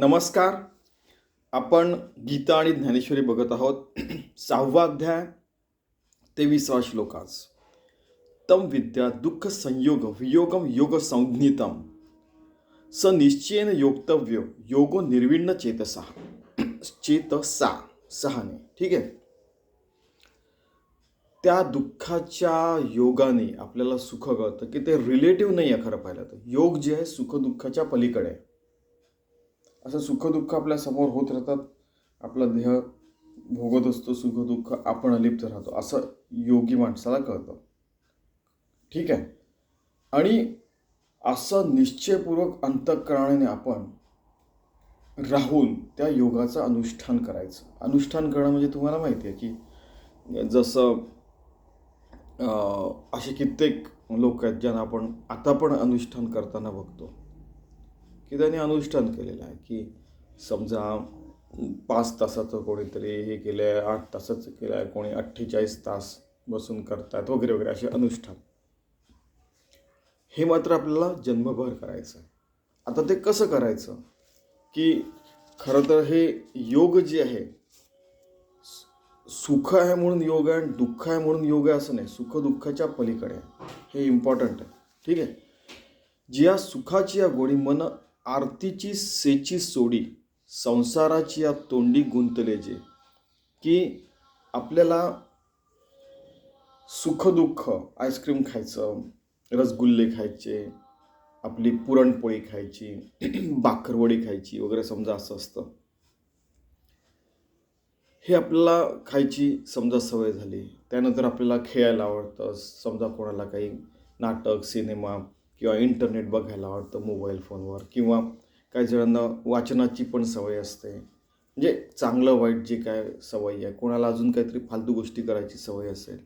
नमस्कार. आपण गीता आणि ज्ञानेश्वरी बघत आहोत. सहावा अध्याय तेविसावा श्लोक आज. तम विद्या दुःख संयोग वियोगम योग संज्ञितम. स निश्चयेन योक्तव्य योगो निर्विण्ण चेतसा. चेतसा सहाने. ठीक आहे? त्या दुःखाच्या योगाने आपल्याला सुख कळतं की ते रिलेटिव्ह नाही आहे खरं पाहिलं तर. योग जे आहे सुख दुःखाच्या पलीकडे आहे. असं सुखदुःख आपल्यासमोर होत राहतात. आपला देह भोगत असतो सुखदुःख आपण अलिप्त राहतो असं योगी माणसाला कळतं. ठीक आहे? आणि असं निश्चयपूर्वक अंतःकरणाने आपण राहून त्या योगाचं अनुष्ठान करायचं. अनुष्ठान करणं म्हणजे तुम्हाला माहिती आहे की जसं असे कित्येक लोक आहेत ज्यांना आपण आता पण अनुष्ठान करताना बघतो. की त्यांनी अनुष्ठान केलेलं आहे की समजा पाच तासाचं कोणीतरी हे केलं आहे आठ तासाचं केलं आहे कोणी अठ्ठेचाळीस तास बसून करतात वगैरे वगैरे असे अनुष्ठान. हे मात्र आपल्याला जन्मभर करायचं आहे आता ते कसं करायचं? की खरं तर हे योग जे आहे सुख आहे म्हणून योग आहे आणि दुःख आहे म्हणून योग आहे असं नाही. सुख दुःखाच्या पलीकडे हे इम्पॉर्टंट आहे. ठीक आहे? जिया सुखाची या गोडी मन आरतीची सेची सोडी संसाराची या तोंडी गुंतले जे की आपल्याला सुखदुःख आईस्क्रीम खायचं रसगुल्ले खायचे आपली पुरणपोळी खायची बाकरवडी खायची वगैरे समजा असं असतं. हे आपल्याला खायची समजा सवय झाली. त्यानंतर आपल्याला खेळायला आवडतं. समजा कोणाला काही नाटक सिनेमा किंवा इंटरनेट बघायला आवडतं मोबाईल फोनवर किंवा काही जणांना वाचनाची पण सवय असते. म्हणजे चांगलं वाईट जे काय सवयी आहे कोणाला अजून काहीतरी फालतू गोष्टी करायची सवय असेल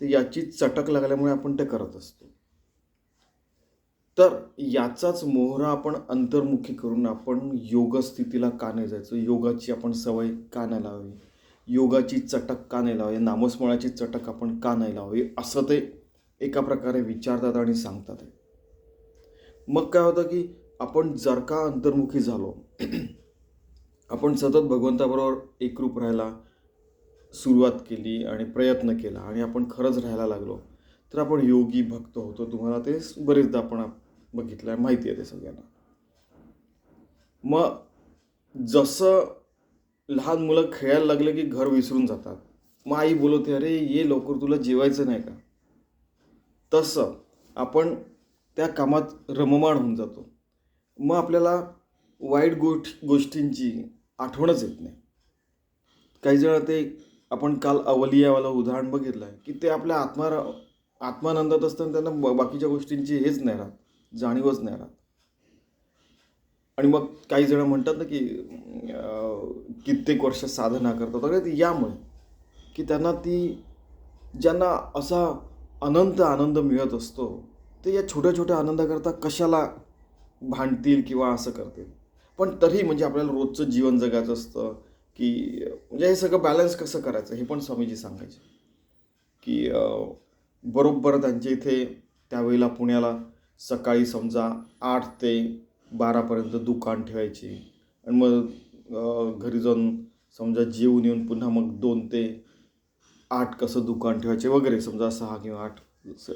तर याची चटक लागल्यामुळे आपण ते करत असतो. तर याचाच मोहरा आपण अंतर्मुखी करून आपण योग स्थितीला का नाही जायचं. योगाची आपण सवय का नाही लावावी योगाची चटक का नाही लावावी नामस्मरणाची चटक आपण का नाही लावावी असं ते एका प्रकारे विचारतात आणि सांगतात. आहे मग काय होतं की आपण जर का अंतर्मुखी झालो आपण सतत भगवंताबरोबर एकरूप राहायला सुरुवात केली आणि प्रयत्न केला आणि आपण खरंच राहायला लागलो तर आपण योगी भक्त होतो. तुम्हाला ते बरेचदा आपण बघितलं आहे माहिती आहे ते सगळ्यांना. मग जसं लहान मुलं खेळायला लागले की घर विसरून जातात मग आई बोलवते अरे ये लवकर तुला जेवायचं नाही का? तसं आपण त्या कामात रममाण होऊन जातो. मग आपल्याला वाईट गोष्ट गोष्टींची आठवणच येत नाही. काही जण ते आपण काल अवलियावाला उदाहरण बघितलं आहे की ते आपल्या आत्मा आत्मानंदात असताना त्यांना बाकीच्या गोष्टींची हेच नाही राहत जाणीवच नाही राहत. आणि मग काही जण म्हणतात ना की कित्येक वर्ष साधना करतात अरे ते यामुळे की त्यांना ती ज्यांना असा अनंत आनंद मिळत असतो ते या छोट्या छोट्या आनंदाकरता कशाला भांडतील किंवा असं करतील? पण तरी म्हणजे आपल्याला रोजचं जीवन जगायचं असतं की म्हणजे हे सगळं बॅलन्स कसं करायचं हे पण स्वामीजी सांगायचे. की बरोबर त्यांच्या इथे त्यावेळेला पुण्याला सकाळी समजा आठ ते बारापर्यंत दुकान ठेवायची. आणि मग घरी जाऊन समजा जेवून येऊन पुन्हा मग दोन ते आठ कसं दुकान ठेवायचे वगैरे समजा सहा किंवा आठ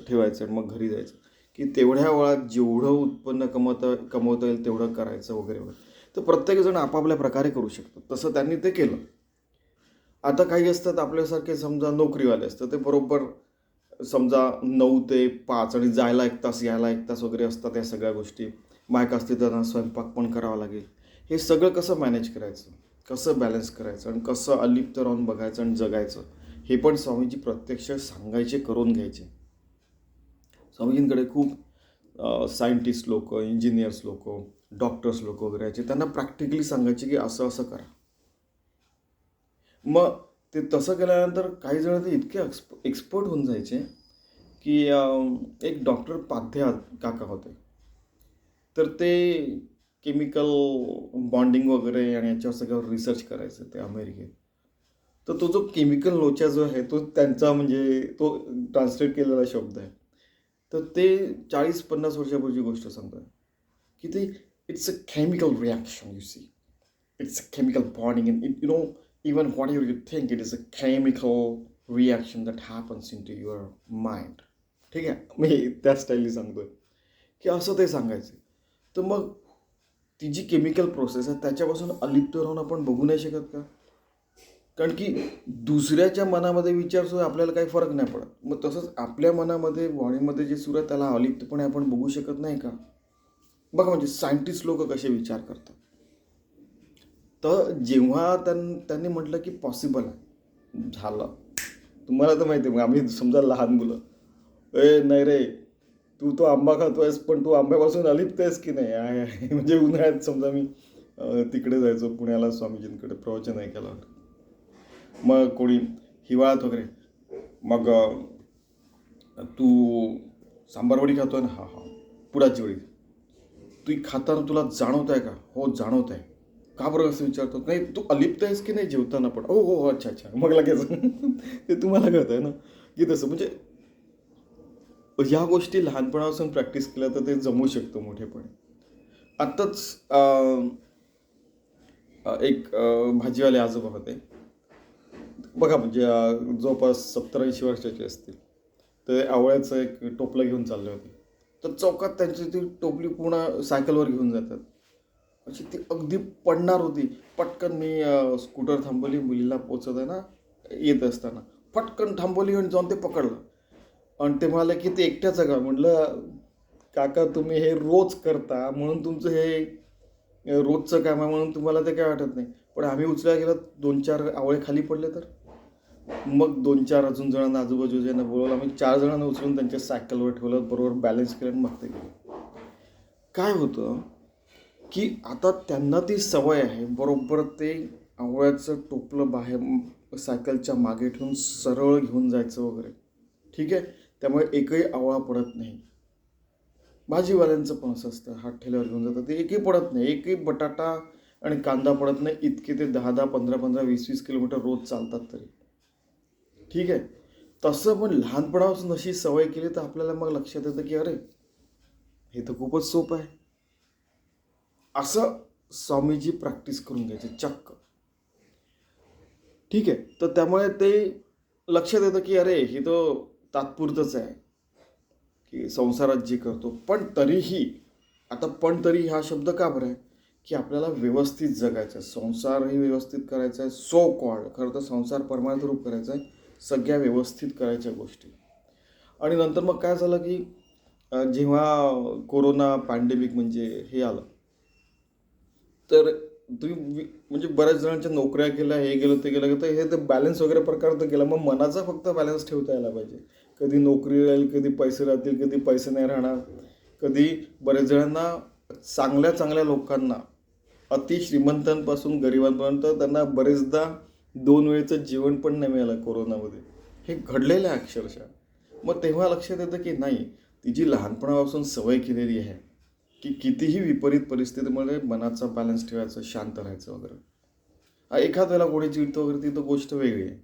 ठेवायचं आणि मग घरी जायचं. की तेवढ्या वेळात जेवढं उत्पन्न कमवता कमवता येईल तेवढं करायचं वगैरे वगैरे. तर प्रत्येकजण आपापल्या प्रकारे करू शकतो तसं त्यांनी ते केलं. आता काही असतात आपल्यासारखे समजा नोकरीवाले असतात ते बरोबर समजा नऊ ते पाच आणि जायला एक तास यायला एक तास वगैरे असतात या सगळ्या गोष्टी. बायक असते त्यांना स्वयंपाक पण करावा लागेल. हे सगळं कसं मॅनेज करायचं? कसं बॅलन्स करायचं? आणि कसं अलिप्त राहून बघायचं आणि जगायचं? हे पण स्वामीजी प्रत्यक्ष सांगायचे करून घ्यायचे. स्वामीजींकडे खूप सायंटिस्ट लोक इंजिनियर्स लोक डॉक्टर्स लोक वगैरे यायचे. त्यांना प्रॅक्टिकली सांगायचे की असं असं करा. मग ते तसं केल्यानंतर काही जण ते इतके एक्सप एक्सपर्ट होऊन जायचे की एक डॉक्टर पाध्या काका होते. तर ते केमिकल बॉन्डिंग वगैरे आणि याच्यावर सगळ्यावर रिसर्च करायचं ते अमेरिकेत. तर तो जो केमिकल लोचा जो आहे तो त्यांचा म्हणजे तो ट्रान्सलेट केलेला शब्द आहे. तर ते चाळीस पन्नास वर्षापूर्वीची गोष्ट सांगतोय. की ते it's a chemical reaction you see it's a chemical bonding in it you know even what you you think it is a chemical reaction that happens in to your mind ठीक आहे? मी त्या स्टाईलने सांगतोय. की असं ते सांगायचं. तर मग ती जी केमिकल प्रोसेस आहे त्याच्यापासून अलिप्त राहून आपण बघू नाही शकत का? कारण की दुसऱ्याच्या मनामध्ये विचार सुद्धा आपल्याला काही फरक नाही पडत. मग तसंच आपल्या मनामध्ये बॉडीमध्ये जे सुरू आहे त्याला अलिप्तपणे आपण बघू शकत नाही का? बघा म्हणजे सायंटिस्ट लोक कसे विचार करतात. तर जेव्हा त्यां त्यांनी म्हटलं की पॉसिबल आहे. झालं. तुम्हाला तर माहिती आहे मग आम्ही समजा लहान मुलं. ए नाही रे तू तो आंबा खातो आहेस पण तू आंब्यापासून अलिप्त आहेस की नाही? म्हणजे उन्हाळ्यात समजा मी तिकडे जायचो पुण्याला स्वामीजींकडे प्रवचन ऐकायला मग कोणी हिवाळ्यात वगैरे. मग तू सांबारवडी खातोय ना? हा हा. पुडाची वडी. तू खाताना तुला जाणवत आहे का? हो जाणवत आहे का बरं असं विचारतो नाही तू अलिप्त आहेस की नाही जेवताना पण? हो हो हो. अच्छा अच्छा. मग लगेच. ते तुम्हाला कळत आहे ना? की तसं म्हणजे ह्या गोष्टी लहानपणापासून प्रॅक्टिस केल्या तर ते जमू शकतं मोठेपणे. आत्ताच एक भाजीवाले आजोबा होते. बघा म्हणजे जवळपास सत्तर ऐंशी वर्षाचे असतील. तर आवळ्याचं एक टोपलं घेऊन चालले होते. तर चौकात त्यांची ती टोपली पूर्ण सायकलवर घेऊन जातात. अशी ती अगदी पडणार होती. पटकन मी स्कूटर थांबवली मुलीला पोचताना येत असताना. पटकन थांबवली आणि जाऊन ते पकडलं. आणि ते म्हणाले की ते एकट्याचं का? म्हटलं काका तुम्ही हे रोज करता म्हणून तुमचं हे रोजचं काम आहे म्हणून तुम्हाला ते काय वाटत नाही. पण आम्ही उचलायला गेलं दोन चार आवळे खाली पडले तर मग दोन चार अजून जणांना आजूबाजूच्यांना बोलवलं आम्ही चार जणांना उचलून त्यांच्या सायकलवर ठेवलं बरोबर बॅलन्स केलं आणि मग ते गेलं. काय होतं की आता त्यांना ती सवय आहे बरोबर ते आवळ्याचं टोपलं बाहेर सायकलच्या मागे ठेवून सरळ घेऊन जायचं वगैरे. ठीक आहे? त्यामुळे एकही आवळा पडत नाही. भाजीवाल्यांचं पण असं असतं हात ठेल्यावर घेऊन जातात. ते एकही पडत नाही एकही बटाटा आणि कांदा पडत नाही इतके ते दहा दहा पंधरा पंधरा वीस वीस किलोमीटर रोज चालतात तरी. ठीक आहे. तसं पण लहानपणापासून अशी सवय केली तर आपल्याला मग लक्षात येतं की अरे हे तर खूपच सोपं आहे. असं स्वामीजी प्रॅक्टिस करून घ्यायचे चक्क. ठीक आहे. तर त्यामुळे ते लक्षात येतं की अरे हे तर तात्पुरतंच आहे. की संसारात जे करतो. पण तरीही आता पण तरी हा शब्द का बरं आहे? की आपल्याला व्यवस्थित जगायचं आहे. संसारही व्यवस्थित करायचा आहे. सो कॉल्ड खरं तर संसार परमार्थ रूप करायचा आहे. सगळ्या व्यवस्थित करायच्या गोष्टी. आणि नंतर मग काय झालं की जेव्हा कोरोना पॅन्डेमिक म्हणजे हे आलं तर तुम्ही म्हणजे बऱ्याच जणांच्या नोकऱ्या केल्या हे गेलं ते गेलं तर हे तर बॅलन्स वगैरे प्रकार तर केला मग मनाचा फक्त बॅलन्स ठेवता यायला पाहिजे. कधी नोकरी राहील कधी पैसे राहतील कधी पैसे नाही राहणार. कधी बऱ्याच जणांना चांगल्या चांगल्या लोकांना अति श्रीमंतांपासून गरिबांपर्यंत त्यांना बरेचदा दोन वेळेचं जेवण पण नाही मिळालं कोरोनामध्ये. हे घडलेलं आहे अक्षरशः. मग तेव्हा लक्षात येतं की नाही ती जी लहानपणापासून सवय केलेली आहे की कितीही विपरीत परिस्थितीमध्ये मनाचा बॅलन्स ठेवायचं शांत राहायचं वगैरे. एखाद वेळेला कोणी चिडतो वगैरे ती तर गोष्ट वेगळी आहे.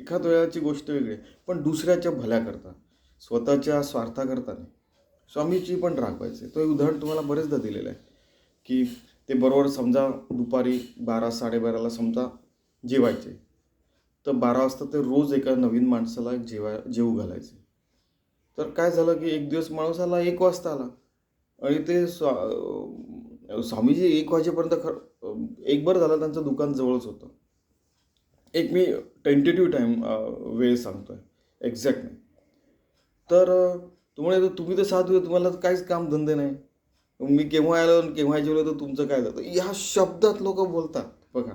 एखाद वेळाची गोष्ट वेगळी आहे. पण दुसऱ्याच्या भल्याकरता स्वतःच्या स्वार्थाकरता नाही स्वामीची पण राखवायचे तो एक उदाहरण तुम्हाला बरेचदा दिलेलं आहे की ते बरोबर समजा दुपारी बारा साडेबाराला समजा जेवायचे. तर बारा वाजता ते रोज एका नवीन माणसाला जेवाय जेवू घालायचे. तर काय झालं की एक दिवस माणूस आला एक वाजता आला. आणि ते स्वा स्वामीजी एक वाजेपर्यंत खर एक बरं झालं त्यांचं दुकान जवळच होतं. एक मी टेंटेटिव्ह टाईम वेळ सांगतो आहे एक्झॅक्ट नाही. तर तुम्हाला तुम्ही तर साधू आहे तुम्हाला काहीच काम धंदे नाही. मी केव्हा आलो आणि केव्हा जेवलो तर तुमचं काय जातं ह्या शब्दात लोक बोलतात बघा.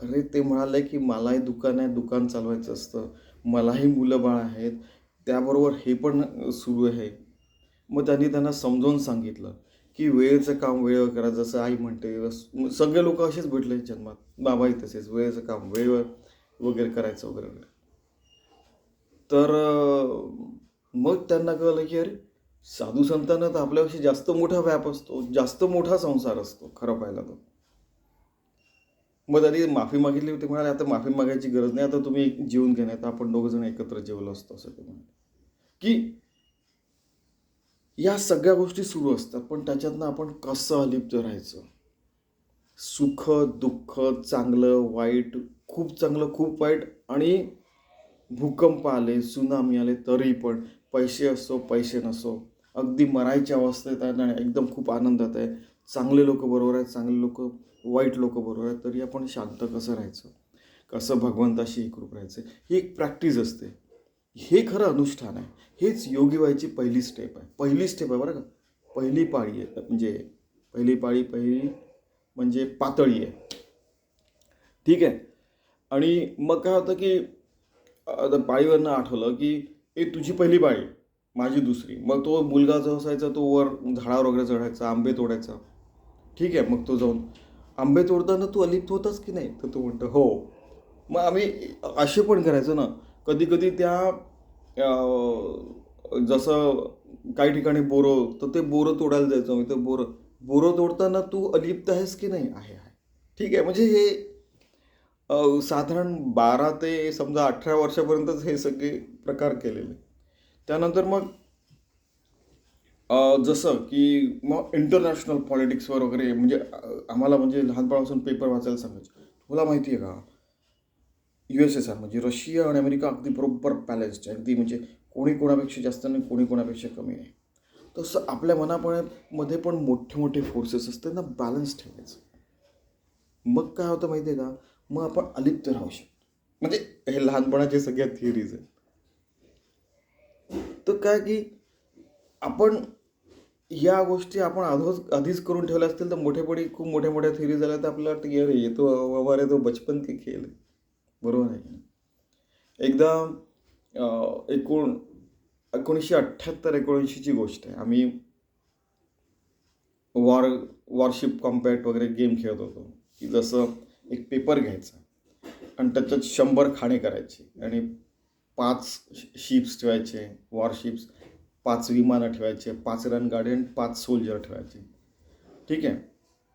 अरे ते म्हणाले की मलाही दुकान आहे दुकान चालवायचं असतं. मलाही मुलं बाळ आहेत. त्याबरोबर हे पण सुरू आहे. मग त्यांनी त्यांना समजावून सांगितलं की वेळेचं काम वेळेवर करा जसं आई म्हणते सगळे लोक असेच भेटले जन्मात. बाबाही तसेच वेळेचं काम वेळेवर वगैरे करायचं वगैरे. वगैरे तर मग त्यांना कळलं की अरे साधू संतांना तर आपल्यापेक्षा जास्त मोठा व्याप असतो जास्त मोठा संसार असतो खरं पाहिला तर. मग त्यांनी माफी मागितली होती म्हणाले आता माफी मागायची गरज नाही आता तुम्ही जेवून घ्या नाही तर आपण दोघं जण एकत्र जेवलो असतो असं ते म्हणाले. की या सगळ्या गोष्टी सुरू असतात पण त्याच्यातनं आपण कसं अलिप्त राहायचं? सुख दुःख चांगलं वाईट खूप चांगलं खूप वाईट आणि भूकंप आले सुनामी आले तरी पण पैसे असो पैसे नसो अगदी मरायच्या अवस्थेत आहे आणि एकदम खूप आनंदात आहे. चांगले लोक बरोबर आहेत चांगले लोक वाईट लोक बरोबर आहेत तरी आपण शांत कसं राहायचं? कसं भगवंताशी एकरूप राहायचं? ही एक प्रॅक्टिस असते. हे खरं अनुष्ठान आहे. हेच योगी व्हायची पहिली स्टेप आहे. पहिली स्टेप आहे बरं का? पहिली पाळी आहे. म्हणजे पहिली पाळी पहिली म्हणजे पातळी आहे. ठीक आहे? आणि मग काय होतं की आता पाळीवरनं आठवलं की ए तुझी पहिली पाळी माझी दुसरी. मग तो मुलगा जो असायचा तो वर झाडावर वगैरे चढायचा आंबे तोडायचा. ठीक आहे? मग तो जाऊन आंबे तोडताना तू अलिप्त होतास की नाही? तर तो म्हणतो हो. मग आम्ही असे पण करायचो ना कधी कधी त्या जसं काही ठिकाणी बोरं तर ते बोरं तोडायला जायचं आम्ही. तर बोरं बोरं तोडताना तू अलिप्त आहेस की नाही? आहे आहे. ठीक आहे म्हणजे हे साधारण बारा ते समजा अठरा वर्षापर्यंतच हे सगळे प्रकार केलेले. त्यानंतर मग जसं की मग इंटरनॅशनल पॉलिटिक्सवर वगैरे म्हणजे आम्हाला म्हणजे लहानपणापासून पेपर वाचायला सांगायचे. तुला माहिती आहे का? यू एस एस आर म्हणजे रशिया आणि अमेरिका अगदी बरोबर बॅलन्स्ड आहे. अगदी म्हणजे कोणी कोणापेक्षा जास्त नाही कोणी कोणापेक्षा कमी नाही. तसं आपल्या मनापणामध्ये पण मोठे मोठे फोर्सेस असतात ना बॅलन्स ठेवायचं. मग काय होतं माहिती आहे का? मग आपण अलिप्त राहू शकतो. म्हणजे हे लहानपणाचे सगळ्या थिअरीज आहेत. तर काय की आपण या गोष्टी आपण आधोच आधीच करून ठेवल्या असतील तर मोठेपणी खूप मोठ्या मोठ्या थिअरी झाल्या तर आपल्याला वाटतं की अरे येतो तो बचपन की खेळ बरोबर आहे एकदा एकूण एकोण एकोणीसशे अठ्ठ्याहत्तर एकोणऐंशीची गोष्ट आहे. आम्ही वॉर वॉरशिप कॉम्पॅक्ट वगैरे गेम खेळत होतो. की जसं एक पेपर घ्यायचा आणि त्याच्यात शंभर खाणे करायचे आणि पाच शिप्स ठेवायचे वॉरशिप्स पाच विमानं ठेवायचे पाच रन आणि पाच सोल्जर ठेवायचे. ठीक आहे?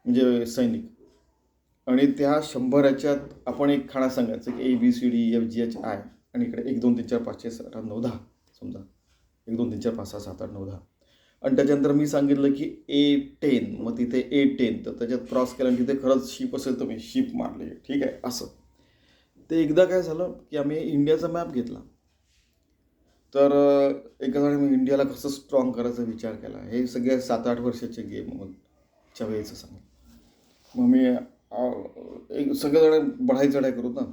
म्हणजे सैनिक. आणि त्या शंभर याच्यात आपण एक खाणा सांगायचं की A B C D F G H I आणि इकडे एक दोन तीन चार पाच छे सात आठ नऊ दहा समजा. एक दोन तीन चार पाच सहा सात आठ नऊ दहा. आणि त्याच्यानंतर मी सांगितलं की ए टेन मग तिथे ए टेन तर त्याच्यात क्रॉस केलं आणि तिथे खरंच शिप असेल तर मी शिप मारली. ठीक आहे? असं. ते एकदा काय झालं की आम्ही इंडियाचा मॅप घेतला. तर एका जणाने मी इंडियाला कसं स्ट्रॉंग करायचा विचार केला. हे सगळे सात आठ वर्षाचे गेम मग च्या वेळेचं सांग. मग मी एक सगळेजण बढाई चढाई करू ना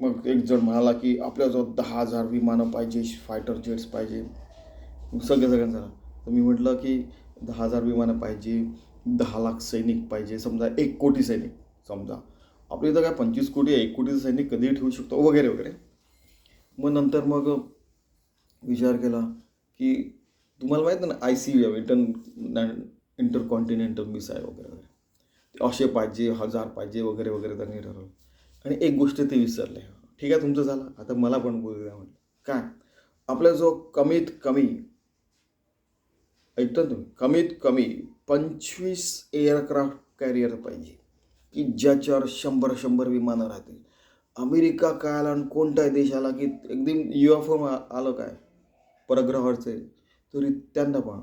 मग एक जण म्हणाला की आपल्याजवळ दहा हजार विमानं पाहिजे फायटर जेट्स पाहिजे. मग सगळ्या सगळ्यांना झालं. तर मी म्हटलं की दहा हजार विमानं पाहिजे दहा लाख सैनिक पाहिजे. समजा एक कोटी सैनिक समजा. आपल्या इथं काय पंचवीस कोटी आहे एक कोटीचं सैनिक कधीही ठेवू शकतो वगैरे वगैरे. मग नंतर मग विचार केला की तुम्हाला माहीत ना I C M inter intercontinental missile वगैरे वगैरे. असे पाहिजे हजार पाहिजे वगैरे वगैरे त्यांनी ठरवलं. आणि एक गोष्ट ते विसरले. ठीक आहे तुमचं झालं. आता मला पण बोलू द्या म्हटलं. काय? आपला जो कमीत कमी ऐकता तुम्ही? कमीत कमी पंचवीस एअरक्राफ्ट कॅरियर पाहिजे. की ज्याच्यावर शंभर शंभर विमानं राहतील. अमेरिका काय आला आणि कोणत्या देश आला की एकदम यू एफ ओ आलं काय? परग्रहावरचे तरी त्यांना पण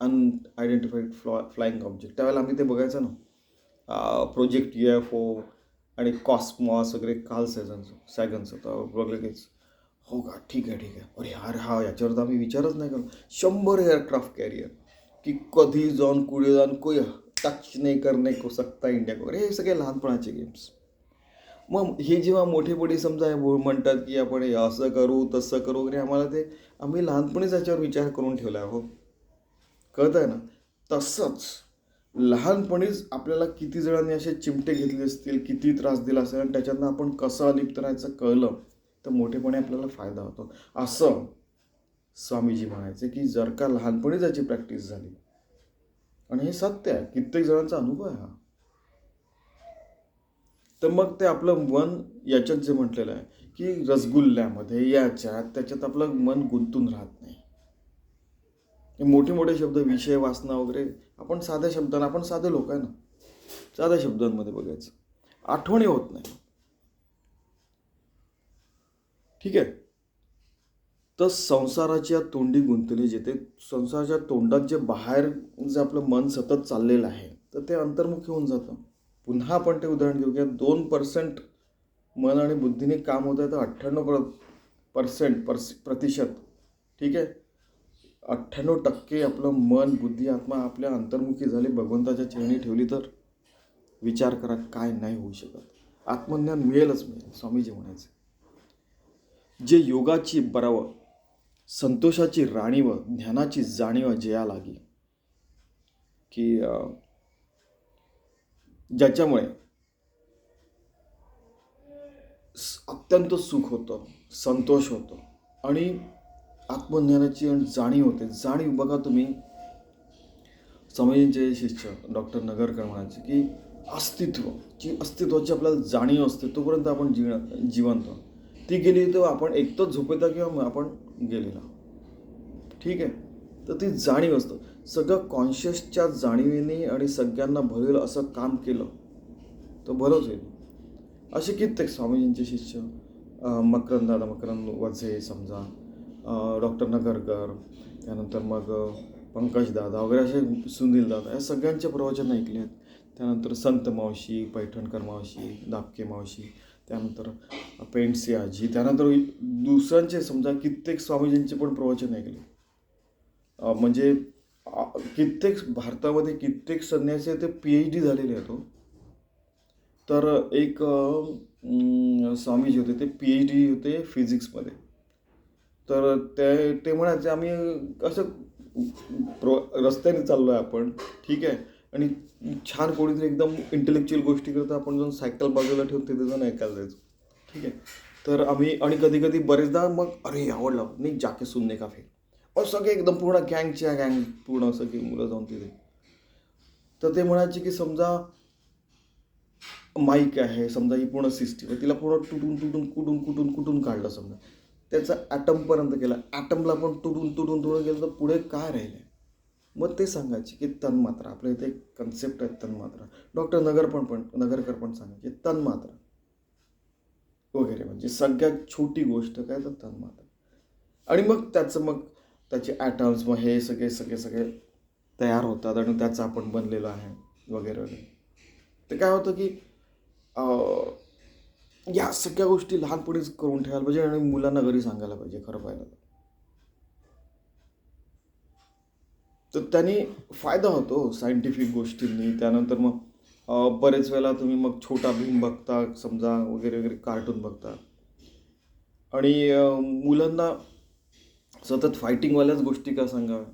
अनआयडेंटिफाईड फ्लॉ फ्लाईंग ऑब्जेक्ट त्यावेळेला आम्ही ते बघायचं ना. प्रोजेक्ट यू एफ ओ आणि कॉस्मॉस वगैरे काल सॅझनचं सॅगन्स होता. बघलं हो का? ठीक आहे ठीक आहे. अरे यार हा याच्यावर तर आम्ही विचारच नाही करू शंभर एअरक्राफ्ट कॅरियर की कधी जाऊन कुठे जाऊन कोई टच नाही करणे को सकता इंडिया को. वगैरे हे सगळे लहानपणाचे गेम्स मग हे जेव्हा मोठे मोठे समजा म्हणतात की आपण हे असं करू तसं करू वगैरे आम्हाला ते आम्ही लहानपणीच याच्यावर विचार करून ठेवला आहे, हो. कळत आहे ना? तसंच लहानपणीच आपल्याला किती जणांनी असे चिमटे घेतले असतील किती त्रास दिला असेल आणि त्याच्यातनं आपण कसं अलिप्त राहायचं कळलं तर मोठेपणे आपल्याला फायदा होतो. असं स्वामीजी म्हणायचे की जर का लहानपणीच याची प्रॅक्टिस झाली आणि हे सत्य आहे कित्येक जणांचा अनुभव आहे हा. तर मग ते आपलं मन याच्यात जे म्हटलेलं आहे की रसगुल्ल्यामध्ये याच्यात त्याच्यात आपलं मन गुंतून राहत नाही. हे मोठे मोठे शब्द विषय वाचना वगैरे आपण साध्या शब्दांना आपण साधे लोक आहे ना साध्या शब्दांमध्ये बघायचं. आठवणी होत नाही. ठीक आहे? तर संसाराच्या तोंडी गुंतली जेथे संसाराच्या तोंडात जे बाहेर जे आपलं मन सतत चाललेलं आहे तर ते अंतर्मुखी होऊन जातं. पुन्हा आपण ते उदाहरण घेऊ किंवा दोन पर्सेंट मन आणि बुद्धीने काम होत आहे तर अठ्ठ्याण्णव प्र पर्सेंट पर्स प्रतिशत. ठीक आहे? अठ्ठ्याण्णव टक्के आपलं मन बुद्धी आत्मा आपल्या अंतर्मुखी झाली. भगवंताच्या चरणी ठेवली तर विचार करा काय नाही होऊ शकत. आत्मज्ञान मिळेलच मिळेल स्वामीजी म्हणायचे. जे योगाची बरावं संतोषाची राणीव ज्ञानाची जाणीव जया लागी की ज्याच्यामुळे अत्यंत सुख होतं संतोष होतो आणि आत्मज्ञानाची आणि जाणीव होते. जाणीव बघा तुम्ही. समयींचे शिष्य डॉक्टर नगरकर म्हणायचे की अस्तित्व जी अस्तित्वाची आपल्याला जाणीव असते तोपर्यंत आपण जीव जिवंत. ती गेली तर आपण एकटंच झोपेता किंवा आपण गेलेला. ठीक आहे? तर ती जाणीव असतं. सगळं कॉन्शियसच्या जाणीवेने आणि सगळ्यांना भरेल असं काम केलं तर बरंच होईल. असे कित्येक स्वामीजींचे शिष्य मकरंददादा मकरंद वझे समजा डॉक्टर नगरकर त्यानंतर मग पंकजदादा वगैरे असे सुनीलदादा या सगळ्यांचे प्रवचन ऐकले आहेत. त्यानंतर संत मावशी पैठणकर मावशी दापके मावशी त्यानंतर पेंडसे आजी त्यानंतर दुसऱ्यांचे समजा कित्येक स्वामीजींचे पण प्रवचन ऐकले. म्हणजे कित्येक भारतामध्ये कित्येक संन्यासी ते पी एच डी झालेले आहेत हो. तर एक स्वामीजी होते ते पी एच डी होते फिजिक्समध्ये तर ते ते म्हणायचे आम्ही असं प्रो रस्त्याने चाललो आहे आपण ठीक आहे. आणि छान कोणीतरी एकदम इंटेलेक्च्युअल गोष्टी करता आपण जाऊन सायकल बाजूला ठेवून तिथे जाऊन ऐकायला जायचो. ठीक आहे. तर आम्ही आणि कधी कधी बरेचदा मग अरे आवडला. नाही जाके सुनने का फिर? और सगळे एकदम पूर्ण गँगच्या गँग पूर्ण सगळी मुलं जाऊन तिथे. तर ते म्हणायचे की समजा माईक आहे समजा ही पूर्ण सिस्टीम आहे तिला पूर्ण तुटून तुटून कुटून कुटून कुटून काढलं समजा. त्याचा ॲटमपर्यंत केला. ॲटमला पण तुटून तुटून तुटून गेलं तर पुढे काय राहिलं मग ते सांगायचे की तन्मात्रा. आपल्या इथे एक कन्सेप्ट आहे तन्मात्रा. डॉक्टर नगर पण पण नगरकर पण सांगायचे तन्मात्रा. वगैरे म्हणजे सगळ्यात छोटी गोष्ट काय? तर तन्मात्रा. आणि मग त्याचं मग त्याचे ॲटम्स मग हे सगळे सगळे सगळे तयार होतात आणि त्याचं आपण बनलेलं आहे वगैरे वगैरे. ते काय होतं की या सगळ्या गोष्टी लहानपणीच करून ठेवायला पाहिजे आणि मुलांना घरी सांगायला पाहिजे खरं पाहिलं तर. त्यांनी फायदा होतो सायंटिफिक गोष्टींनी. त्यानंतर मग बरेच वेळेला तुम्ही मग छोटा भीम बघता समजा वगैरे वगैरे कार्टून बघता. आणि मुलांना सतत फायटिंगवाल्याच गोष्टी का सांगाव्या?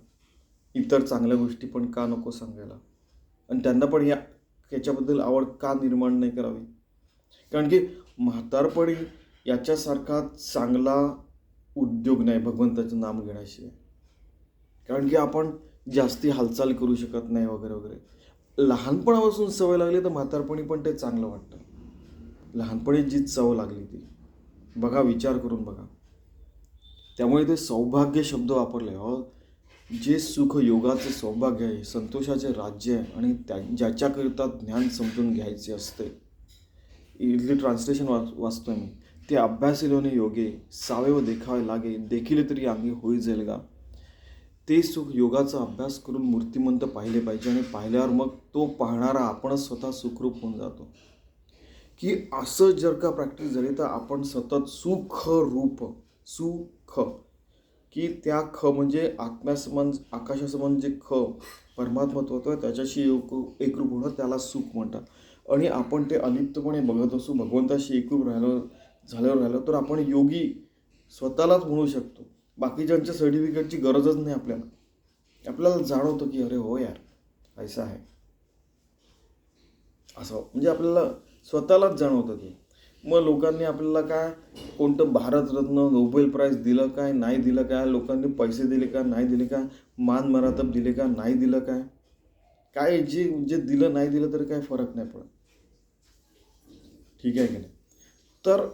इतर चांगल्या गोष्टी पण का नको सांगायला? आणि त्यांना पण या याच्याबद्दल आवड का निर्माण नाही करावी? कारण की म्हातारपणी याच्यासारखा चांगला उद्योग नाही भगवंताचं नाम घेण्याशिवाय. कारण की आपण जास्ती हालचाल करू शकत नाही वगैरे वगैरे. लहानपणापासून सवय लागली तर म्हातारपणी पण ते चांगलं वाटतं. लहानपणी जी चव लागली ती. बघा विचार करून बघा. त्यामुळे ते सौभाग्य शब्द वापरले हो. जे सुख योगाचे सौभाग्य आहे संतोषाचे राज्य आहे आणि त्या ज्याच्याकरिता ज्ञान समजून घ्यायचे असते. इथली ट्रान्सलेशन वाच वाचतोय मी. ते अभ्यासिलोने योगे सावेव देखावे लागे देखील तरी अंगी होई जाईल का? ते सुख योगाचा अभ्यास करून मूर्तिमंत पाहिले पाहिजे आणि पाहिल्यावर मग तो पाहणारा आपणच स्वतः सुखरूप होऊन जातो. की असं जर का प्रॅक्टिस झाली तर आपण सतत सुख रूप ख. की त्या ख म्हणजे आत्म्यासमान आकाशासमान जे ख परमात्मत्व होतं त्याच्याशी एक एकरूप होणं त्याला सुख म्हणतात. आणि आपण ते अलिप्तपणे बघत असू भगवंताशी एकरूप राहिलो झाल्यावर राहिलो तर आपण योगी स्वतःलाच म्हणू शकतो. बाकीच्यांच्या सर्टिफिकेटची गरजच नाही आपल्याला. आपल्याला जाणवतं की अरे हो यार ऐसा आहे. असं. म्हणजे आपल्याला स्वतःलाच जाणवतं की मग लोकांनी आपल्याला काय कोणतं भारतरत्न नोबेल प्राईज दिलं काय नाही दिलं काय लोकांनी पैसे दिले का नाही दिले का मान मरातब दिले का नाही दिलं काय? काय जे जे दिलं नाही दिलं तरी काय फरक नाही पडत. ठीक आहे की नाही? तर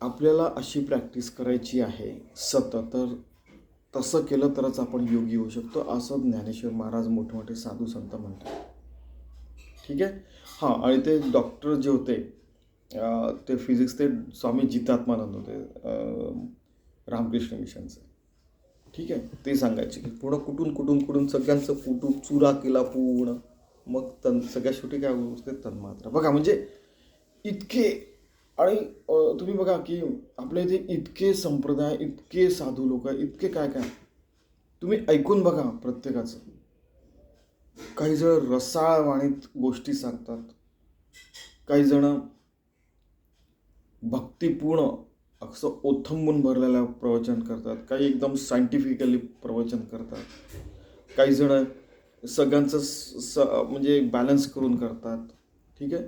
आपल्याला अशी प्रॅक्टिस करायची आहे. सतत तर तसं केलं तरच आपण योगी होऊ शकतो असं ज्ञानेश्वर महाराज मोठमोठे साधू संत म्हणतात. ठीक आहे? हां आणि ते डॉक्टर जे होते ते फिजिक्स ते स्वामी जितात्मानंद होते रामकृष्ण मिशनचे. ठीक आहे? ते सांगायचे की पूर्ण कुठून कुठून कुठून सगळ्यांचं कुटुंब चुरा केला पूर्ण. मग तन सगळ्या शेवटी काय असते तन्मात्रा. बघा म्हणजे इतके आणि तुम्ही बघा की आपल्या इथे इतके संप्रदाय इतके साधू लोक इतके काय काय तुम्ही ऐकून बघा प्रत्येकाचं. काही जण रसाळ वाणीत गोष्टी सांगतात. काही जण भक्तिपूर्ण असं ओथंबून भरलेलं प्रवचन करतात. काही एकदम सायंटिफिकली प्रवचन करतात. काही जण सगळ्यांचं स स- म्हणजे बॅलन्स करून करतात. ठीक आहे?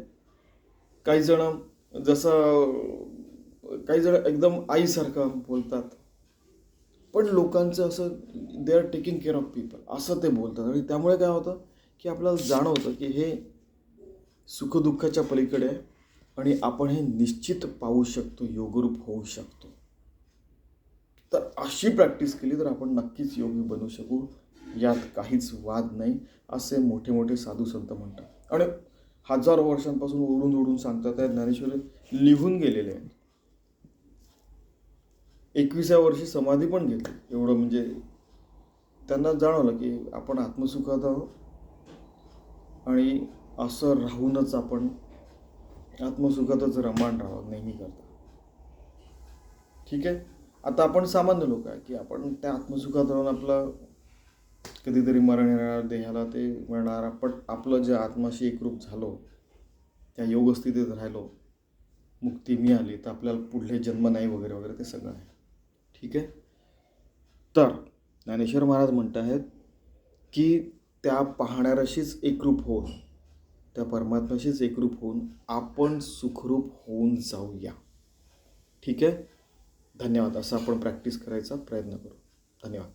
काही जण जसं काही जण एकदम आईसारखं बोलतात. पण लोकांचं असं they are taking care of people असं ते बोलतात. आणि त्यामुळे काय होतं की आपल्याला जाणवतं की हे सुखदुःखाच्या पलीकडे आहे आणि आपण हे निश्चित पाहू शकतो योगरूप होऊ शकतो. तर अशी प्रॅक्टिस केली तर आपण नक्कीच योगी बनू शकू. यात काहीच वाद नाही असे मोठे मोठे साधू संत म्हणतात. आणि हजारो वर्षांपासून ओढून ओढून सांगतात त्या ज्ञानेश्वरी लिहून गेलेले आहेत. एकविसाव्या वर्षी समाधी पण घेतली. एवढं म्हणजे त्यांना जाणवलं की आपण आत्मसुखात आहोत आणि असं राहूनच आपण आत्मसुखातच रमाण राहावं नेहमी करता. ठीक आहे? आता आपण सामान्य लोक आहे की आपण त्या आत्मसुखात राहून आपला कधीतरी मरण येणार देहाला ते मिळणार आपण आपलं जे आत्माशी एकरूप झालो त्या योगस्थितीत राहिलो मुक्ती मिळाली तर आपल्याला पुढले जन्म नाही वगैरे वगैरे ते सगळं आहे. ठीक आहे? तर ज्ञानेश्वर महाराज म्हणत आहेत की त्या पाहणाऱ्याशीच एकरूप होऊन त्या परमात्म्याशीच एकरूप होऊन आपण सुखरूप होऊन जाऊया. ठीक आहे? धन्यवाद. असं आपण प्रॅक्टिस करायचा प्रयत्न करू. धन्यवाद.